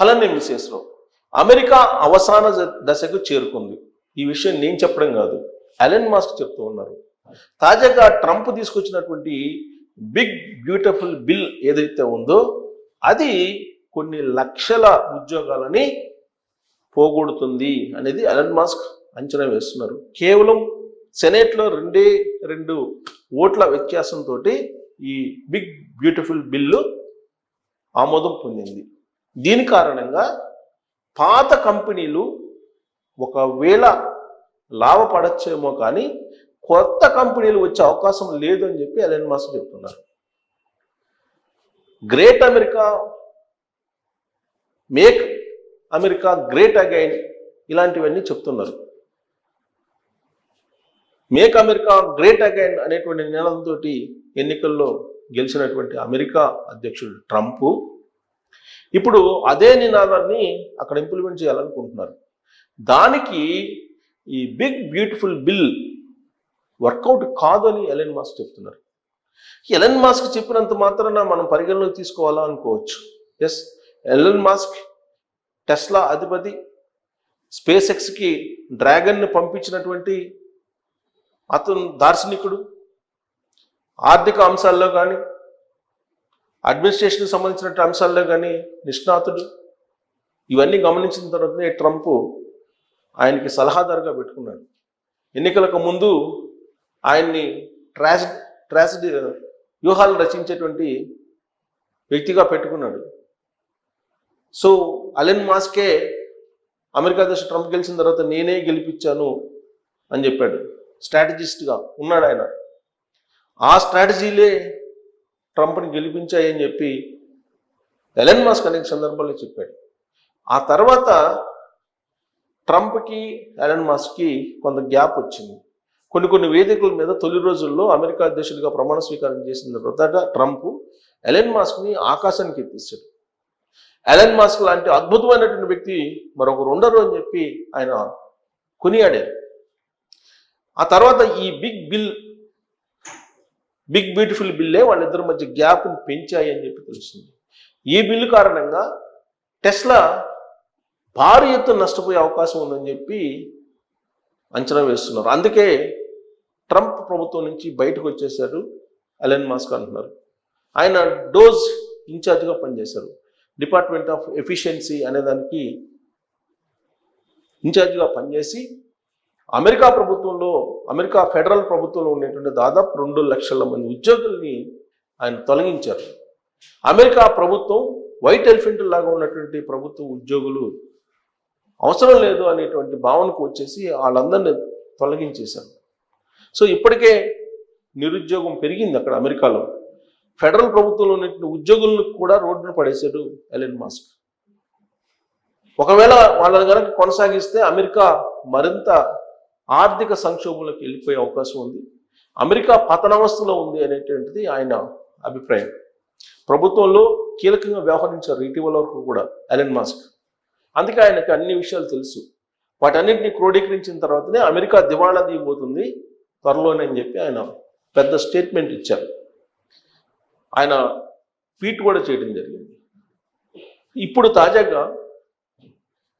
అలానే మిసెస్లో అమెరికా అవసాన దశకు చేరుకుంది. ఈ విషయం నేను చెప్పడం కాదు. అలెన్ మాస్క్ చెప్తూ ఉన్నారు. తాజాగా ట్రంప్ తీసుకొచ్చినటువంటి బిగ్ బ్యూటిఫుల్ బిల్ ఏదైతే ఉందో అది కొన్ని లక్షల ఉద్యోగాలని పోగొడుతుంది అనేది అలన్ మాస్క్ అంచనా వేస్తున్నారు. కేవలం సెనేట్లో రెండే రెండు ఓట్ల వ్యత్యాసంతో ఈ బిగ్ బ్యూటిఫుల్ బిల్లు ఆమోదం పొందింది. దీని కారణంగా పాత కంపెనీలు ఒకవేళ లాభపడచ్చేమో కానీ కొత్త కంపెనీలు వచ్చే అవకాశం లేదు అని చెప్పి అలెన్ మాస్క్ చెప్తున్నారు. Great America make America great again ఇలాంటివన్నీ చెప్తున్నారు. మేక్ అమెరికా గ్రేట్ అగైన్ అనేటువంటి నినాదంతో ఎన్నికల్లో గెలిచినటువంటి అమెరికా అధ్యక్షుడు ట్రంప్ ఇప్పుడు అదే నినాదాన్ని అక్కడ ఇంప్లిమెంట్ చేయాలనుకుంటున్నారు. దానికి ఈ big beautiful bill work out కాదని ఎలెన్ మాస్క్ చెప్తున్నారు. ఎలెన్ మాస్క్ చెప్పినంత మాత్రాన మనం పరిగణలోకి తీసుకోవాలా అనుకోవచ్చు. ఎస్ ఎలెన్ మాస్క్ టెస్లా అధిపతి స్పేస్ ఎక్స్కి డ్రాగన్ని పంపించినటువంటి అతను దార్శనికుడు. ఆర్థిక అంశాల్లో కానీ అడ్మినిస్ట్రేషన్కి సంబంధించిన అంశాల్లో కానీ నిష్ణాతుడు ఇవన్నీ గమనించిన తర్వాతనే ట్రంప్ ఆయనకి సలహాదారుగా పెట్టుకున్నాడు. ఎన్నికలకు ముందు ఆయన్ని ట్రాస్ ట్రాసిడీ వ్యూహాలు రచించేటువంటి వ్యక్తిగా పెట్టుకున్నాడు. సో అలెన్ మాస్కే అమెరికా దేశ ట్రంప్ గెలిచిన తర్వాత నేనే గెలిపించాను అని చెప్పాడు. స్ట్రాటజిస్ట్గా ఉన్నాడు ఆయన. ఆ స్ట్రాటజీలే ట్రంప్ని గెలిపించాయని చెప్పి ఎలెన్ మాస్క్ అనేక సందర్భాల్లో చెప్పాడు. ఆ తర్వాత ట్రంప్కి ఎలెన్ మాస్క్కి కొంత గ్యాప్ వచ్చింది. కొన్ని కొన్ని వేదికల మీద తొలి రోజుల్లో అమెరికా అధ్యక్షుడిగా ప్రమాణ స్వీకారం చేసిన తర్వాత ట్రంప్ ఎలెన్ మాస్క్ని ఆకాశానికి ఎత్తిస్తాడు ఎలెన్ మాస్క్ లాంటి అద్భుతమైనటువంటి వ్యక్తి మరొకరు ఉండరు అని చెప్పి ఆయన కొనియాడారు. ఆ తర్వాత ఈ బిగ్ బిల్ బిగ్ బ్యూటిఫుల్ బిల్లే వాళ్ళిద్దరి మధ్య గ్యాప్ని పెంచాయి అని చెప్పి తెలుస్తుంది. ఈ బిల్లు కారణంగా టెస్లా భారీ ఎత్తున నష్టపోయే అవకాశం ఉందని చెప్పి అంచనా వేస్తున్నారు. అందుకే ట్రంప్ ప్రభుత్వం నుంచి బయటకు వచ్చేసారు అలెన్ మాస్క్ అంటున్నారు. ఆయన డోజ్ ఇన్ఛార్జ్గా పనిచేశారు. డిపార్ట్మెంట్ ఆఫ్ ఎఫిషియన్సీ అనే దానికి ఇన్ఛార్జ్గా పనిచేసి అమెరికా ప్రభుత్వంలో అమెరికా ఫెడరల్ ప్రభుత్వంలో ఉండేటువంటి దాదాపు రెండు లక్షల మంది ఉద్యోగుల్ని ఆయన తొలగించారు. అమెరికా ప్రభుత్వం వైట్ ఎలిఫెంట్ లాగా ఉన్నటువంటి ప్రభుత్వ ఉద్యోగులు అవసరం లేదు అనేటువంటి భావనకు వచ్చేసి వాళ్ళందరినీ తొలగించేశారు. సో ఇప్పటికే నిరుద్యోగం పెరిగింది అక్కడ అమెరికాలో. ఫెడరల్ ప్రభుత్వంలో ఉన్నటువంటి ఉద్యోగులను కూడా రోడ్డును పడేశాడు ఎలెన్ మాస్క్. ఒకవేళ వాళ్ళని కనుక కొనసాగిస్తే అమెరికా మరింత ఆర్థిక సంక్షోభంలోకి వెళ్ళిపోయే అవకాశం ఉంది. అమెరికా పతనవస్థలో ఉంది అనేటువంటిది ఆయన అభిప్రాయం. ప్రభుత్వంలో కీలకంగా వ్యవహరించారు ఇటీవల వరకు కూడా ఎలన్ మాస్క్. అందుకే ఆయనకు అన్ని విషయాలు తెలుసు. వాటన్నిటిని క్రోడీకరించిన తర్వాతనే అమెరికా దివాళా దిగిపోతుంది. త్వరలోనే అని చెప్పి ఆయన పెద్ద స్టేట్మెంట్ ఇచ్చారు. ఆయన ట్వీట్ కూడా చేయడం జరిగింది. ఇప్పుడు తాజాగా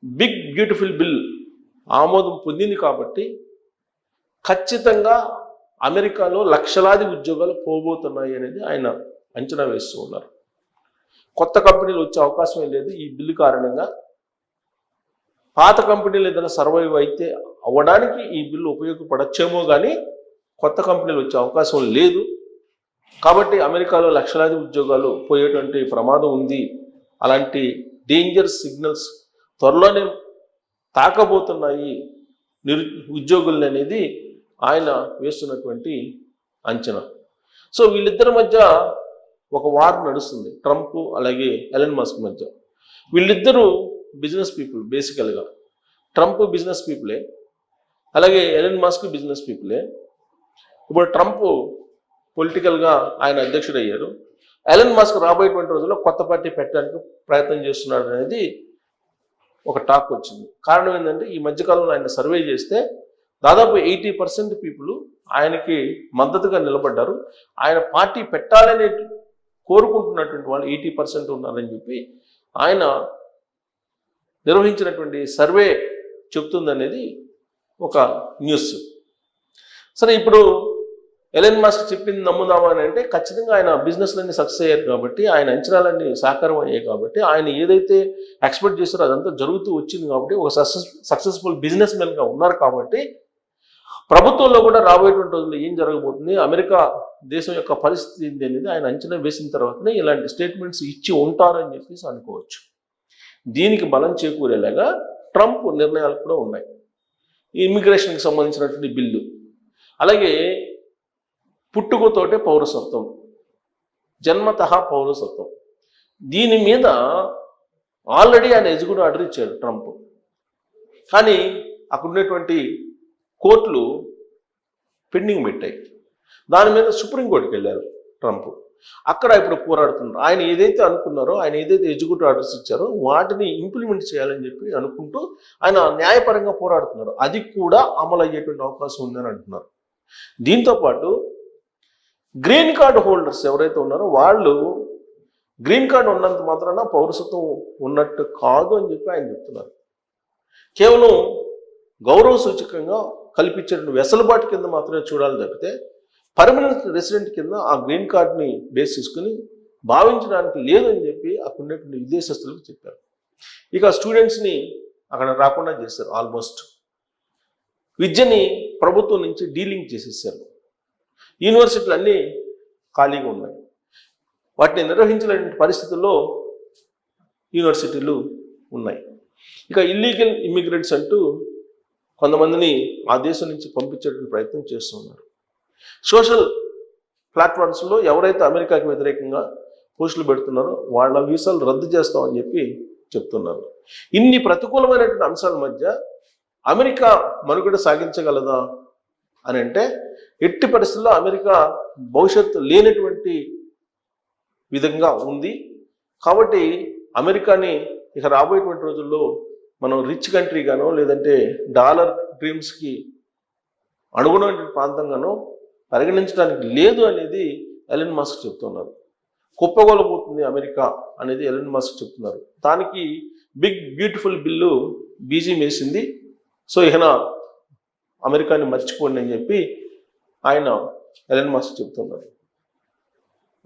బిగ్ బ్యూటిఫుల్ బిల్ ఆమోదం పొందింది కాబట్టి ఖచ్చితంగా అమెరికాలో లక్షలాది ఉద్యోగాలు పోబోతున్నాయి అనేది ఆయన అంచనా వేస్తూ ఉన్నారు. కొత్త కంపెనీలు వచ్చే అవకాశమే లేదు. ఈ బిల్లు కారణంగా పాత కంపెనీలు ఏదైనా సర్వైవ్ అయితే అవ్వడానికి ఈ బిల్లు ఉపయోగపడచ్చేమో కానీ కొత్త కంపెనీలు వచ్చే అవకాశం లేదు. కాబట్టి అమెరికాలో లక్షలాది ఉద్యోగాలు పోయేటువంటి ప్రమాదం ఉంది. అలాంటి డేంజర్ సిగ్నల్స్ త్వరలోనే తాకబోతున్నాయి నిరు ఉద్యోగుల్ని అనేది ఆయన వేస్తున్నటువంటి అంచనా. సో వీళ్ళిద్దరి మధ్య ఒక వార్ నడుస్తుంది. ట్రంప్ అలాగే ఎలన్ మస్క్ మధ్య. వీళ్ళిద్దరూ బిజినెస్ పీపుల్ బేసికల్గా. ట్రంప్ బిజినెస్ పీపులే. అలాగే ఎలన్ మస్క్ బిజినెస్ పీపులే. ఇప్పుడు ట్రంప్ పొలిటికల్గా ఆయన అధ్యక్షుడు అయ్యారు ఎలన్ మస్క్ రాబోయేటువంటి రోజుల్లో కొత్త పార్టీ పెట్టడానికి ప్రయత్నం చేస్తున్నాడు అనేది ఒక టాక్ వచ్చింది. కారణం ఏంటంటే ఈ మధ్యకాలంలో ఆయన సర్వే చేస్తే దాదాపు ఎయిటీ పర్సెంట్ పీపుల్ ఆయనకి మద్దతుగా నిలబడ్డారు. ఆయన పార్టీ పెట్టాలని కోరుకుంటున్నటువంటి వాళ్ళు ఎయిటీ పర్సెంట్ ఉన్నారని చెప్పి ఆయన నిర్వహించినటువంటి సర్వే చెప్తుందనేది ఒక న్యూస్. సరే ఇప్పుడు ఎలెన్ మాస్క్ చెప్పింది నమ్ముదామా అని అంటే ఖచ్చితంగా ఆయన బిజినెస్లన్నీ సక్సెస్ అయ్యారు కాబట్టి ఆయన అంచనాలన్నీ సాకారం అయ్యాయి కాబట్టి ఆయన ఏదైతే ఎక్స్పెక్ట్ చేస్తారో అదంతా జరుగుతూ వచ్చింది కాబట్టి ఒక సక్సెస్ సక్సెస్ఫుల్ బిజినెస్ మెన్గా ఉన్నారు కాబట్టి ప్రభుత్వంలో కూడా రాబోయేటువంటి రోజుల్లో ఏం జరగబోతుంది? అమెరికా దేశం యొక్క పరిస్థితి ఏంటి అనేది ఆయన అంచనా వేసిన తర్వాతనే ఇలాంటి స్టేట్మెంట్స్ ఇచ్చి ఉంటారని చెప్పేసి అనుకోవచ్చు. దీనికి బలం చేకూరేలాగా ట్రంప్ నిర్ణయాలు కూడా ఉన్నాయి. ఈ ఇమిగ్రేషన్కి సంబంధించినటువంటి బిల్లు. అలాగే పుట్టుకతోటే పౌరసత్వం. జన్మత పౌరసత్వం. దీని మీద ఆల్రెడీ ఆయన ఎజుగుడు ఆర్డర్ ఇచ్చారు ట్రంప్. కానీ అక్కడ ఉన్నటువంటి కోర్టులు పెండింగ్ పెట్టాయి. దాని మీద సుప్రీంకోర్టుకి వెళ్ళారు ట్రంప్. అక్కడ ఇప్పుడు పోరాడుతున్నారు. ఆయన ఏదైతే అనుకున్నారో ఆయన ఏదైతే ఎగ్జిక్యూటివ్ ఆర్డర్స్ ఇచ్చారో వాటిని ఇంప్లిమెంట్ చేయాలని చెప్పి అనుకుంటూ ఆయన న్యాయపరంగా పోరాడుతున్నారు. అది కూడా అమలు అయ్యేటువంటి అవకాశం ఉందని అంటున్నారు. దీంతో పాటు గ్రీన్ కార్డు హోల్డర్స్ ఎవరైతే ఉన్నారో వాళ్ళు గ్రీన్ కార్డు ఉన్నంత మాత్రాన పౌరసత్వం ఉన్నట్టు కాదు అని చెప్పి ఆయన చెప్తున్నారు. కేవలం గౌరవ సూచకంగా కల్పించే వెసలుబాటు కింద మాత్రమే చూడాలి తప్పితే పర్మనెంట్ రెసిడెంట్ కింద ఆ గ్రీన్ కార్డ్ని బేస్ చేసుకుని భావించడానికి లేదని చెప్పి అక్కడ ఉన్నటువంటి విదేశస్తులకు చెప్పారు. ఇక స్టూడెంట్స్ని అక్కడ రాకుండా చేశారు ఆల్మోస్ట్. విద్యని ప్రభుత్వం నుంచి డీలింగ్ చేసేసారు. యూనివర్సిటీలు అన్నీ ఖాళీగా ఉన్నాయి. వాటిని నిర్వహించలేని పరిస్థితుల్లో యూనివర్సిటీలు ఉన్నాయి. ఇక ఇల్లీగల్ ఇమ్మిగ్రెంట్స్ అంటూ కొంతమందిని ఆ దేశం నుంచి పంపించేటువంటి ప్రయత్నం చేస్తున్నారు సోషల్ ప్లాట్ఫామ్స్లో ఎవరైతే అమెరికాకి వ్యతిరేకంగా పోస్టులు పెడుతున్నారో వాళ్ళ వీసాలు రద్దు చేస్తామని చెప్పి చెప్తున్నారు. ఇన్ని ప్రతికూలమైనటువంటి అంశాల మధ్య అమెరికా మనుగడ సాగించగలదా? అని అంటే ఎట్టి పరిస్థితుల్లో అమెరికా భవిష్యత్తు లేనటువంటి విధంగా ఉంది. కాబట్టి అమెరికాని ఇక రాబోయేటువంటి రోజుల్లో మనం రిచ్ కంట్రీగానో లేదంటే డాలర్ డ్రీమ్స్కి అనుగుణమైన ప్రాంతంగానో పరిగణించడానికి లేదు అనేది ఎలెన్ మాస్క్ చెప్తున్నారు. కుప్పగొలబోతుంది అమెరికా అనేది ఎలెన్ మాస్క్ చెప్తున్నారు. దానికి బిగ్ బ్యూటిఫుల్ బిల్లు బీజీ వేసింది సో ఇహన అమెరికాని మర్చిపోండి అని చెప్పి ఆయన ఎలెన్ మాస్క్ చెప్తున్నారు.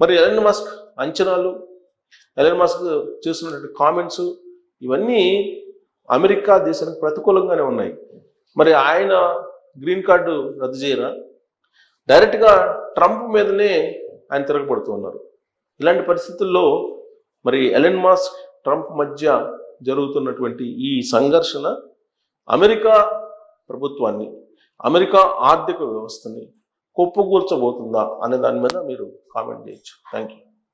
మరి ఎలెన్ మాస్క్ అంచనాలు ఎలెన్ మాస్క్ చేస్తున్నటువంటి కామెంట్స్ ఇవన్నీ అమెరికా దేశానికి ప్రతికూలంగానే ఉన్నాయి. మరి ఆయన గ్రీన్ కార్డు రద్దు చేయరా? డైరెక్ట్గా ట్రంప్ మీదనే ఆయన తిరగబడుతూ ఉన్నారు. ఇలాంటి పరిస్థితుల్లో మరి ఎలెన్ మాస్క్ ట్రంప్ మధ్య జరుగుతున్నటువంటి ఈ సంఘర్షణ అమెరికా ప్రభుత్వాన్ని అమెరికా ఆర్థిక వ్యవస్థని కుప్పకూర్చబోతుందా అనే దాని మీద మీరు కామెంట్ చేయొచ్చు. Thank you